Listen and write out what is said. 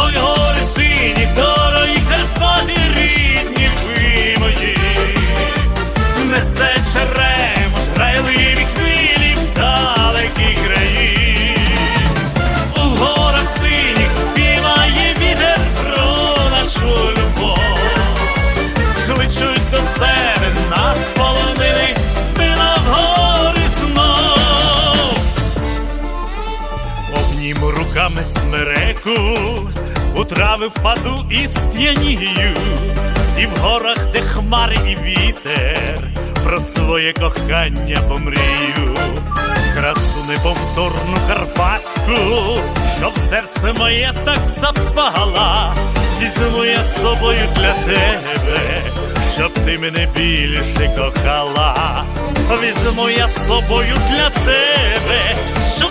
гори сині, дорогі Карпати рідні ви несе черемо, грайливі хвилі в далекі краї, у горах синіх співає вітер нашу любов, кличуть до себе нас полонили, пила в гори знов, обніму руками смереку у трави впаду і сп'янію, і в горах, де хмари і вітер, про своє кохання помрію, красу неповторну карпатську, що в серце моє так запала, візьму я з собою для тебе, щоб ти мене більше кохала, візьму я з собою для тебе,